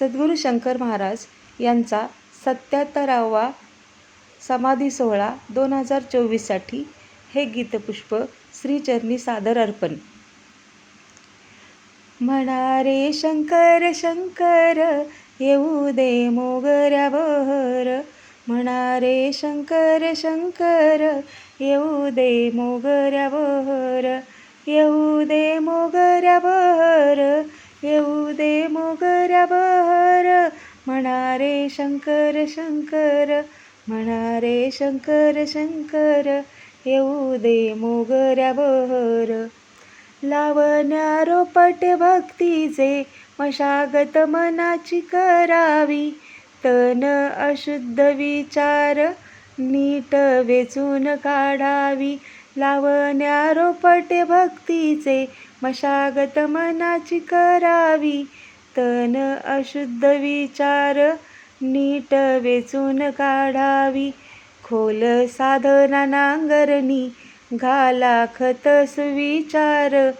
सद्गुरू शंकर महाराज यांचा सत्याहत्तरावा समाधी सोहळा दोन हजार चोवीससाठी हे गीतपुष्प श्रीचरणी सादर अर्पण. म्हणा रे शंकर शंकर येऊ दे मोगऱ्या बहर. म्हणा रे शंकर शंकर येऊ दे मोगऱ्या बहर. येऊ दे मोगऱ्या बहर येऊ दे मोगऱ्या म्हणा रे शंकर शंकर म्हणा रे शंकर शंकर येऊ दे मोगऱ्या बहर. लावण्या रोपट भक्तीचे मशागत मनाची करावी. तन अशुद्ध विचार नीट वेचून काढावी. लावण्या रोपट भक्तीचे मशागत मनाची करावी. तन अशुद्ध विचार नीट वेचून काढावी. खोल साधना नांगरणी घाला खत सुविचार.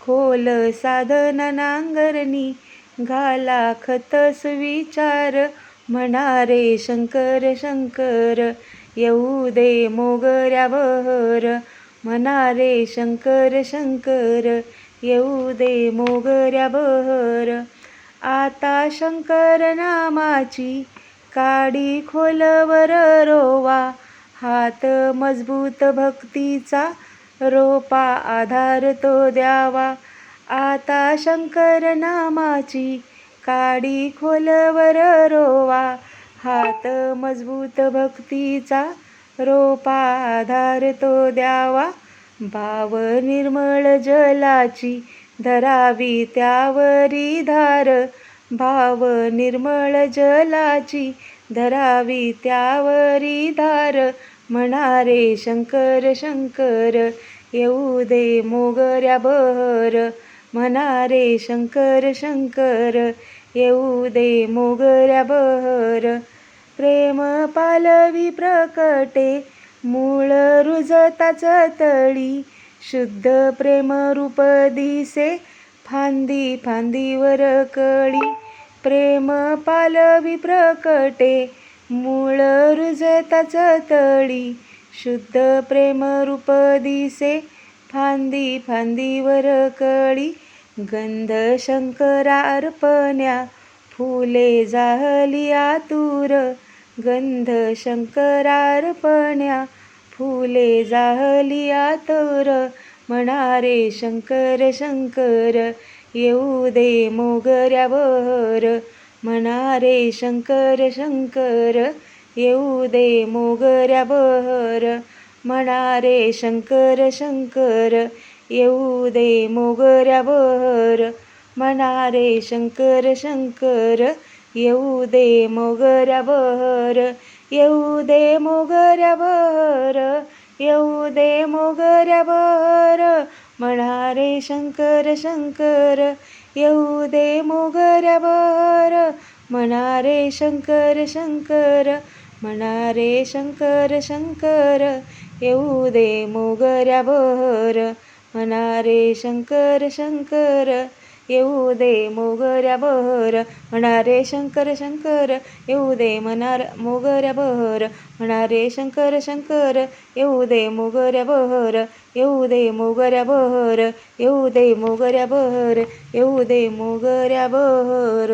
खोल साधना नांगरणी घाला खत सुविचार. म्हणा रे शंकर शंकर येऊ दे मोगऱ्या बहर. म्हणा रे शंकर शंकर येऊ दे मोगऱ्या बहर. आता शंकर नामाची काडी खोलवर रोवा. हात मजबूत भक्तीचा रोपा आधार तो द्यावा. आता शंकर नामाची काडी खोलवर रोवा. हात मजबूत भक्तीचा रोपा आधार तो द्यावा. भाव निर्मळ जलाची धरावी त्यावरी धार भाव निर्मळ जलाची. धरावी त्यावरी धार म्हणा रे शंकर शंकर येऊ दे मोगऱ्या बहर. म्हणा रे शंकर शंकर येऊ दे मोगऱ्या बहर. प्रेम पालवी प्रकटे मूळ रुजताच तळी. शुद्ध प्रेम रूप दिसे फांदी फांदीवर कळी. प्रेम पालवी प्रकटे मूळ रुजताच तळी. शुद्ध प्रेम रूप दिसे फांदी फांदीवर कळी. गंध शंकरा अर्पण्या फुले जाहली आतुर. गंध शंकरार्पण्या फुले जाहली तर म्हणा रे शंकर शंकर येऊ दे मोगऱ्या बहर म्हणा रे शंकर शंकर येऊ दे मोगऱ्या बहर म्हणा रे शंकर शंकर येऊ दे मोगऱ्या बहर म्हणा रे शंकर शंकर येऊ दे मोगऱ्या बहर येऊ दे मोगऱ्यावर येऊ दे मोगऱ्यावर बहर म्हणा रे शंकर शंकर येऊ दे मोगऱ्यावर बहर म्हणा रे शंकर शंकर म्हणा रे शंकर शंकर येऊ दे मोगऱ्यावर बहर म्हणा रे शंकर शंकर येऊ दे मोगऱ्या बहर. म्हणा रे शंकर शंकर येऊ दे मनार मोगऱ्या बहर. म्हणा रे शंकर शंकर येऊ दे मोगऱ्या बहर. येऊ दे मोगऱ्या बहर येऊ दे मोगऱ्या बहर येऊ दे मोगऱ्या बहर.